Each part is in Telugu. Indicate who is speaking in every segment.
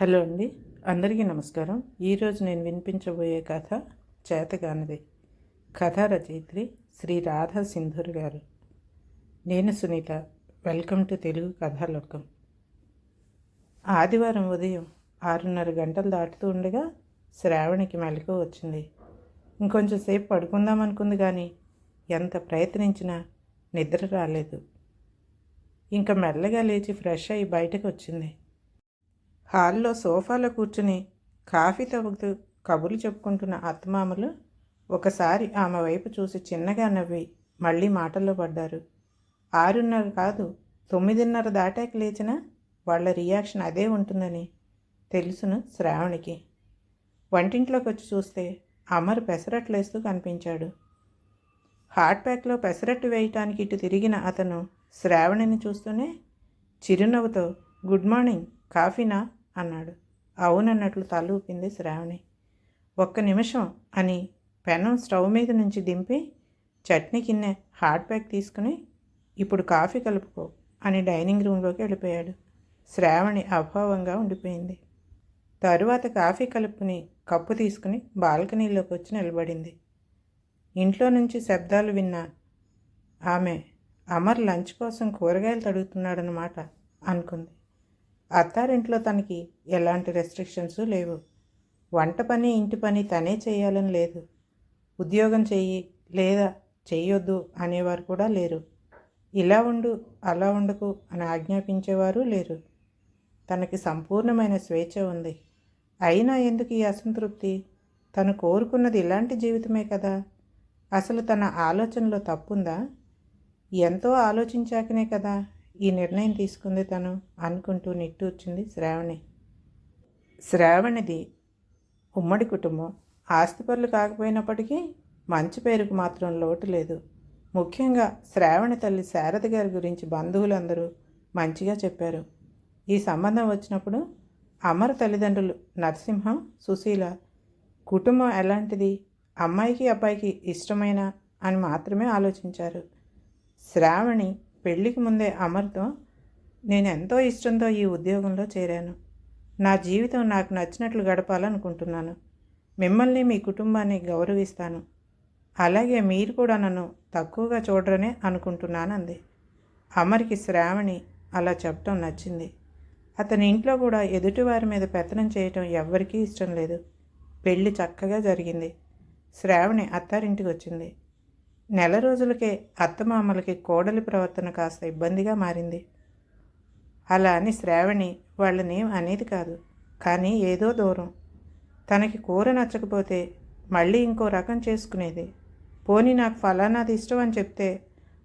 Speaker 1: హలో అండి. అందరికీ నమస్కారం. ఈరోజు నేను వినిపించబోయే కథ చేతగానిది. కథ రచయిత్రి శ్రీ రాధా సింధూర్ గారు. నేను Sunitha. Welcome to Telugu Kathalokam. ఆదివారం ఉదయం ఆరున్నర గంటలు దాటుతూ ఉండగా శ్రావణికి మెలకు వచ్చింది. ఇంకొంచెం సేపు పడుకుందాం అనుకుంది కానీ ఎంత ప్రయత్నించినా నిద్ర రాలేదు. ఇంకా మెల్లగా లేచి ఫ్రెష్ అయ్యి బయటకు వచ్చింది. హాల్లో సోఫాలో కూర్చుని కాఫీ తవ్వుతూ కబుర్లు చెప్పుకుంటున్న అత్తమామలు ఒకసారి ఆమె వైపు చూసి చిన్నగా నవ్వి మళ్ళీ మాటల్లో పడ్డారు. ఆరున్నర కాదు తొమ్మిదిన్నర దాటాక లేచిన వాళ్ళ రియాక్షన్ అదే ఉంటుందని తెలుసును శ్రావణికి. వంటింట్లోకి వచ్చి చూస్తే అమర్ పెసరట్లేస్తూ కనిపించాడు. హాట్ ప్యాక్లో పెసరట్టు వేయటానికి ఇటు తిరిగిన అతను శ్రావణిని చూస్తూనే చిరునవ్వుతో గుడ్ మార్నింగ్ కాఫీనా? అన్నాడు. అవునన్నట్లు తల ఊపింది శ్రావణి. ఒక్క నిమిషం అని పెనం స్టవ్ మీద నుంచి దింపి చట్నీ కిన్నె హాట్ ప్యాక్ తీసుకుని ఇప్పుడు కాఫీ కలుపుకో అని డైనింగ్ రూమ్లోకి వెళ్ళిపోయాడు. శ్రావణి అభావంగా ఉండిపోయింది. తరువాత కాఫీ కలుపుకుని కప్పు తీసుకుని బాల్కనీలోకి వచ్చి నిలబడింది. ఇంట్లో నుంచి శబ్దాలు విన్న ఆమె అమర్ లంచ్ కోసం కూరగాయలు తడుగుతున్నాడనమాట అనుకుంది. అత్తారింట్లో తనకి ఎలాంటి రెస్ట్రిక్షన్స్ లేవు. వంట పని ఇంటి పని తనే చేయాలని లేదు. ఉద్యోగం చెయ్యి లేదా చెయ్యొద్దు అనేవారు కూడా లేరు. ఇలా ఉండు అలా ఉండకు అని ఆజ్ఞాపించేవారు లేరు. తనకి సంపూర్ణమైన స్వేచ్ఛ ఉంది. అయినా ఎందుకు ఈ అసంతృప్తి? తను కోరుకున్నది ఇలాంటి జీవితమే కదా. అసలు తన ఆలోచనలో తప్పుందా? ఎంతో ఆలోచించాకనే కదా. ఈ నిర్ణయం తీసుకుంది తను అనుకుంటూ నిట్టూర్చింది శ్రావణి. శ్రావణిది ఉమ్మడి కుటుంబం. ఆస్తిపరులు కాకపోయినప్పటికీ మంచి పేరుకు మాత్రం లోటు లేదు. ముఖ్యంగా శ్రావణి తల్లి శారద గారి గురించి బంధువులందరూ మంచిగా చెప్పారు. ఈ సంబంధం వచ్చినప్పుడు అమర తల్లిదండ్రులు నరసింహం సుశీల కుటుంబం ఎలాంటిది అమ్మాయికి అబ్బాయికి ఇష్టమైన అని మాత్రమే ఆలోచించారు. శ్రావణి పెళ్ళికి ముందే అమర్తో నేను ఎంతో ఇష్టంతో ఈ ఉద్యోగంలో చేరాను. నా జీవితం నాకు నచ్చినట్లు గడపాలనుకుంటున్నాను. మిమ్మల్ని మీ కుటుంబాన్ని గౌరవిస్తాను. అలాగే మీరు కూడా నన్ను తక్కువగా చూడరనే అనుకుంటున్నాను అంది అమర్కి శ్రావణి అలా చెప్పటం నచ్చింది. అతని ఇంట్లో కూడా ఎదుటివారి మీద పెత్తనం చేయటం ఎవ్వరికీ ఇష్టం లేదు. పెళ్ళి చక్కగా జరిగింది. శ్రావణి అత్తారింటికి వచ్చింది నెల రోజులకే అత్తమామలకి కోడలి ప్రవర్తన కాస్త ఇబ్బందిగా మారింది. అలా అని శ్రావణి వాళ్ళని అనేది కాదు కానీ ఏదో దూరం. తనకి కూర నచ్చకపోతే మళ్ళీ ఇంకో రకం చేసుకునేది. పోనీ నాకు ఫలానాది ఇష్టం అని చెప్తే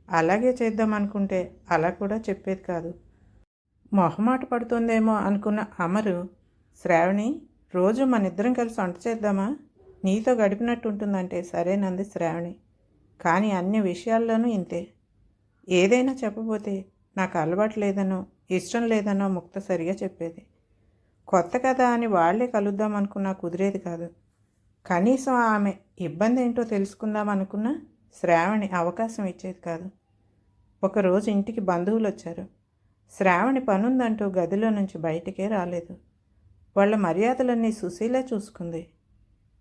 Speaker 1: అలాగే చేద్దాం అనుకుంటే అలా కూడా చెప్పేది కాదు. మొహమాట పడుతుందేమో అనుకున్న అమరు శ్రావణి రోజు మన ఇద్దరం కలిసి వంట చేద్దామా? నీతో గడిపినట్టు ఉంటుందంటే సరేనంది శ్రావణి. కానీ అన్ని విషయాల్లోనూ ఇంతే. ఏదైనా చెప్పబోతే నాకు అలవాటు లేదనో ఇష్టం లేదనో ముక్త సరిగా చెప్పేది. కొత్త కదా అని వాళ్ళే కలుద్దాం అనుకున్నా కుదిరేది కాదు. కనీసం ఆమె ఇబ్బంది ఏంటో తెలుసుకుందాం అనుకున్నా శ్రావణి అవకాశం ఇచ్చేది కాదు. ఒకరోజు ఇంటికి బంధువులు వచ్చారు. శ్రావణి పనుందంటూ గదిలో నుంచి బయటికే రాలేదు. వాళ్ళ మర్యాదలన్నీ సుశీలే చూసుకుంది.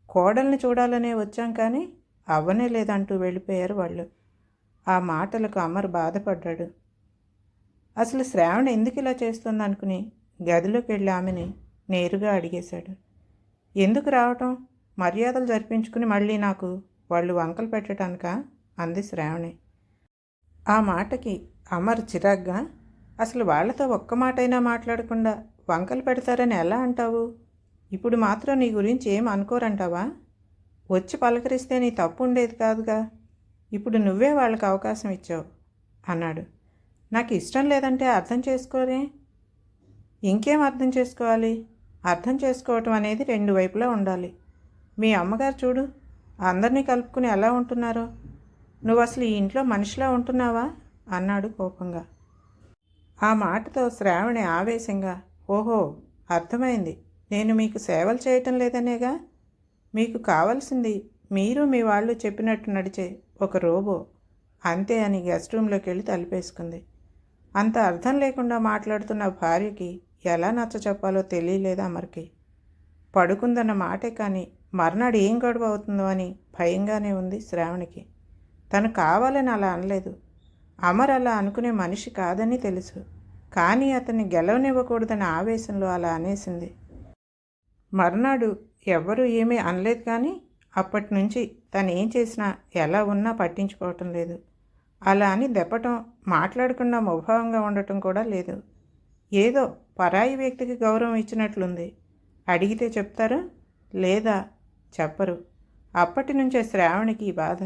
Speaker 1: కోడల్ని చూడాలనే వచ్చాం కానీ అవ్వనే లేదంటూ వెళ్ళిపోయారు వాళ్ళు. ఆ మాటలకు అమర్ బాధపడ్డాడు. అసలు శ్రావణ ఎందుకు ఇలా చేస్తుంది అనుకుని గదిలోకి వెళ్ళి ఆమెని నేరుగా అడిగేశాడు. ఎందుకు రావటం? మర్యాదలు జరిపించుకుని మళ్ళీ నాకు వాళ్ళు వంకలు పెట్టడానిక? అంది శ్రావణి. ఆ మాటకి అమర్ చిరాగ్గా అసలు వాళ్ళతో ఒక్క మాటైనా మాట్లాడకుండా వంకలు పెడతారని ఎలా అంటావు? ఇప్పుడు మాత్రం నీ గురించి ఏం అనుకోరంటావా? వచ్చి పలకరిస్తే నీ తప్పు ఉండేది కాదుగా. ఇప్పుడు నువ్వే వాళ్ళకి అవకాశం ఇచ్చావు అన్నాడు. నాకు ఇష్టం లేదంటే అర్థం చేసుకోరే. ఇంకేం అర్థం చేసుకోవాలి? అర్థం చేసుకోవటం అనేది రెండు వైపులా ఉండాలి. మీ అమ్మగారు చూడు అందరినీ కలుపుకుని ఎలా ఉంటున్నారో. నువ్వు అసలు ఈ ఇంట్లో మనిషిలా ఉంటున్నావా? అన్నాడు కోపంగా. ఆ మాటతో శ్రావణి ఆవేశంగా ఓహో అర్థమైంది. నేను మీకు సేవలు చేయటం లేదనేగా? మీకు కావాల్సింది మీరు మీ వాళ్ళు చెప్పినట్టు నడిచే ఒక రోబో. అంతే అని గెస్ట్ రూమ్లోకి వెళ్ళి తలిపేసుకుంది. అంత అర్థం లేకుండా మాట్లాడుతున్న భార్యకి ఎలా నచ్చ చెప్పాలో తెలియలేదు అమర్కి. పడుకుందన్న మాటే కానీ మర్నాడు ఏం గొడవ అవుతుందో అని భయంగానే ఉంది శ్రావణికి. తను కావాలని అలా అనలేదు. అమర్ అలా అనుకునే మనిషి కాదని తెలుసు. కానీ అతన్ని గెలవనివ్వకూడదన్న ఆవేశంలో అలా అనేసింది. మర్నాడు ఎవ్వరూ ఏమీ అనలేదు కానీ అప్పటి నుంచి తను ఏం చేసినా ఎలా ఉన్నా పట్టించుకోవటం లేదు. అలా అని దెప్పటం మాట్లాడకుండా ముభావంగా ఉండటం కూడా లేదు. ఏదో పరాయి వ్యక్తికి గౌరవం ఇచ్చినట్లుంది. అడిగితే చెప్తారా? లేదా? చెప్పరు. అప్పటి నుంచే శ్రావణికి ఈ బాధ.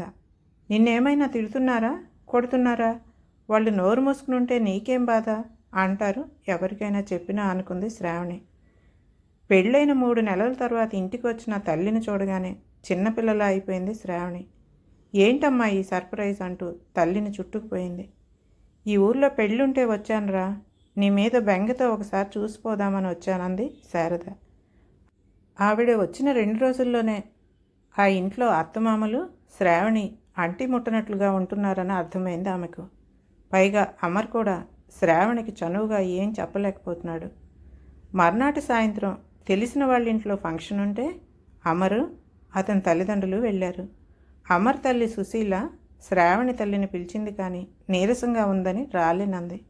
Speaker 1: నిన్నేమైనా తిడుతున్నారా? కొడుతున్నారా? వాళ్ళు నోరు మూసుకునుంటే నీకేం బాధ? అంటారు ఎవరికైనా చెప్పినా అనుకుంది శ్రావణి. పెళ్ళైన మూడు నెలల తర్వాత ఇంటికి వచ్చిన తల్లిని చూడగానే చిన్నపిల్లలా అయిపోయింది శ్రావణి. ఏంటమ్మా ఈ సర్ప్రైజ్ అంటూ తల్లిని చుట్టుకుపోయింది. ఈ ఊర్లో పెళ్ళుంటే వచ్చానురా. నీ మీద బెంగతో ఒకసారి చూసిపోదామని వచ్చానంది శారద. ఆవిడ వచ్చిన రెండు రోజుల్లోనే ఆ ఇంట్లో అత్తమామలు శ్రావణి అంటి ముట్టనట్లుగా ఉంటున్నారని అర్థమైంది ఆమెకు. పైగా అమర్ కూడా శ్రావణికి చనువుగా ఏం చెప్పలేకపోతున్నాడు. మర్నాటి సాయంత్రం తెలిసిన వాళ్ళ ఇంట్లో ఫంక్షన్ ఉంటే అమరు అతని తల్లిదండ్రులు వెళ్ళారు. అమర్ తల్లి సుశీల శ్రావణి తల్లిని పిలిచింది కానీ నీరసంగా ఉందని రాలేనంది.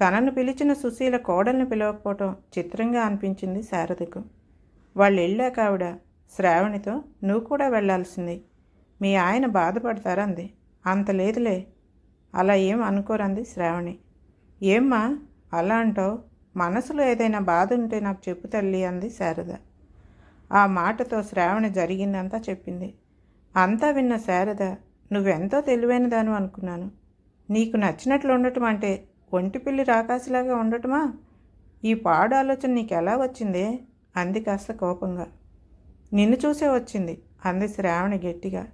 Speaker 1: తనను పిలిచిన సుశీల కోడల్ని పిలవకపోవటం చిత్రంగా అనిపించింది శారదకు. వాళ్ళు వెళ్ళాక ఆవిడ శ్రావణితో నువ్వు కూడా వెళ్ళాల్సింది. మీ ఆయన బాధపడతారంది అంత లేదులే. అలా ఏం అనుకోరంది శ్రావణి. ఏమ్మా అలా అంటావు? మనసులో ఏదైనా బాధ ఉంటే నాకు చెప్పు తల్లి అంది శారద. ఆ మాటతో శ్రావణ జరిగిందంతా చెప్పింది. అంతా విన్న శారద నువ్వెంతో తెలివైనదాను అనుకున్నాను. నీకు నచ్చినట్లు ఉండటం అంటే ఒంటి పిల్లి రాకాసిలాగా ఉండటమా? ఈ పాడు ఆలోచన నీకు ఎలా వచ్చిందే? అంది కాస్త కోపంగా. నిన్ను చూసే వచ్చింది అంది శ్రావణి గట్టిగా.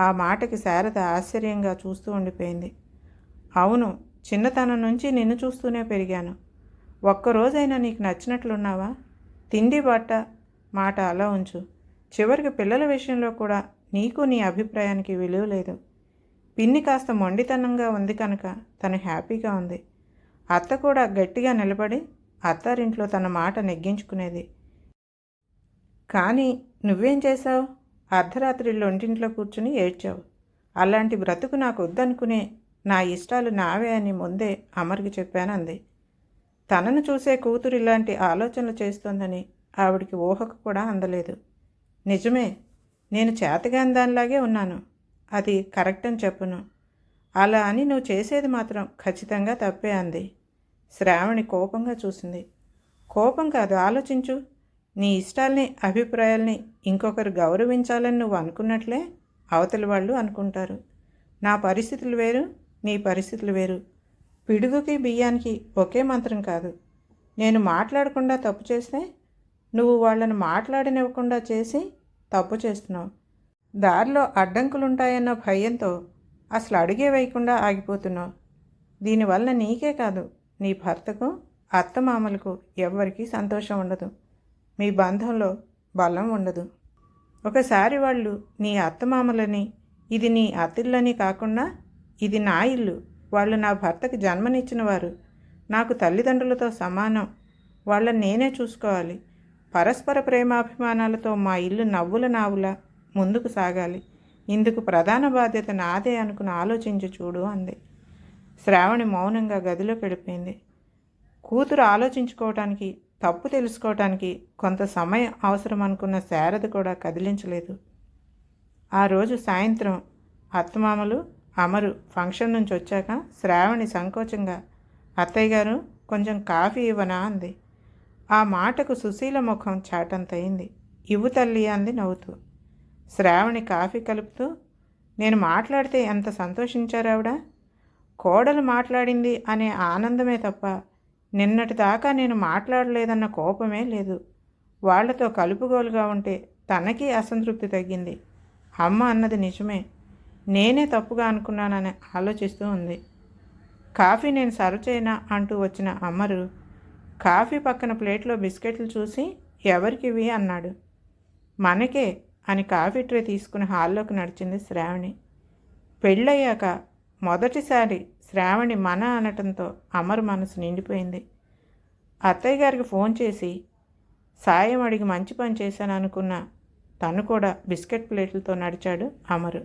Speaker 1: ఆ మాటకి శారద ఆశ్చర్యంగా చూస్తూ ఉండిపోయింది. అవును చిన్నతనం నుంచి నిన్ను చూస్తూనే పెరిగాను. ఒక్కరోజైనా నీకు నచ్చినట్లున్నావా? తిండి బట్ట మాట అలా ఉంచు. చివరికి పిల్లల విషయంలో కూడా నీకు నీ అభిప్రాయానికి విలువ లేదు. పిన్ని కాస్త మొండితనంగా ఉంది కనుక తను హ్యాపీగా ఉంది. అత్త కూడా గట్టిగా నిలబడి అత్తారింట్లో తన మాట నెగ్గించుకునేది. కానీ నువ్వేం చేశావు? అర్ధరాత్రి ఒంటింట్లో కూర్చుని ఏడ్చావు. అలాంటి బ్రతుకు నాకు వద్దనుకునే నా ఇష్టాలు నావే అని ముందే అమర్కి చెప్పానంది. తనను చూసే కూతురు ఇలాంటి ఆలోచనలు చేస్తోందని ఆవిడికి ఊహకు కూడా అందలేదు. నిజమే నేను చేతగాని దానిలాగే ఉన్నాను. అది కరెక్ట్ అని చెప్పును. అలా అని నువ్వు చేసేది మాత్రం ఖచ్చితంగా తప్పే అంది. శ్రావణి కోపంగా చూసింది. కోపం కాదు ఆలోచించు. నీ ఇష్టాల్ని అభిప్రాయాల్ని ఇంకొకరు గౌరవించాలని నువ్వు అనుకున్నట్లే అవతలి వాళ్ళు అనుకుంటారు. నా పరిస్థితులు వేరు నీ పరిస్థితులు వేరు. పిడుగుకి బియ్యానికి ఒకే మంత్రం కాదు. నేను మాట్లాడకుండా తప్పు చేస్తే నువ్వు వాళ్ళని మాట్లాడనివ్వకుండా చేసి తప్పు చేస్తున్నావు. దారిలో అడ్డంకులుంటాయన్న భయంతో అసలు అడిగే వేయకుండా ఆగిపోతున్నావు. దీనివల్ల నీకే కాదు నీ భర్తకు అత్తమామలకు ఎవ్వరికీ సంతోషం ఉండదు. మీ బంధంలో బలం ఉండదు. ఒకసారి వాళ్ళు నీ అత్తమామలని ఇది నీ అతిళ్ళని కాకుండా ఇది నా ఇల్లు వాళ్ళు నా భర్తకి జన్మనిచ్చిన వారు నాకు తల్లిదండ్రులతో సమానం. వాళ్ళని నేనే చూసుకోవాలి. పరస్పర ప్రేమాభిమానాలతో మా ఇల్లు నవ్వుల నావుల ముందుకు సాగాలి. ఇందుకు ప్రధాన బాధ్యత నాదే అనుకుని ఆలోచించి చూడు అంది. శ్రావణి మౌనంగా గదిలో పెడిపోయింది. కూతురు ఆలోచించుకోవటానికి తప్పు తెలుసుకోవటానికి కొంత సమయం అవసరం అనుకున్న శారద కూడా కదిలించలేదు. ఆ రోజు సాయంత్రం అత్తమామలు అమరు ఫంక్షన్ నుంచి వచ్చాక శ్రావణి సంకోచంగా అత్తయ్య గారు కొంచెం కాఫీ ఇవ్వనా? అంది. ఆ మాటకు సుశీల ముఖం చాటంతయింది. ఇవ్వు తల్లి అంది నవ్వుతూ. శ్రావణి కాఫీ కలుపుతూ నేను మాట్లాడితే ఎంత సంతోషించారావిడ కోడలు మాట్లాడింది అనే ఆనందమే తప్ప నిన్నటి దాకా నేను మాట్లాడలేదన్న కోపమే లేదు. వాళ్ళతో కలుపుగోలుగా ఉంటే తనకి అసంతృప్తి తగ్గింది. అమ్మ అన్నది నిజమే. నేనే తప్పుగా అనుకున్నానని ఆలోచిస్తూ ఉంది. కాఫీ నేను సర్వ్ చేయనా అంటూ వచ్చిన అమ్మరు కాఫీ పక్కన ప్లేట్లో బిస్కెట్లు చూసి ఎవరికివి అన్నాడు. మనకే అని కాఫీ ట్రే తీసుకుని హాల్లోకి నడిచింది శ్రావణి. పెళ్ళయ్యాక మొదటిసారి శ్రావణి మన అనటంతో అమరు మనసు నిండిపోయింది. అత్తయ్య గారికి ఫోన్ చేసి సాయం అడిగి మంచి పని చేశాను అనుకున్న తను కూడా బిస్కెట్ ప్లేట్లతో నడిచాడు అమరు.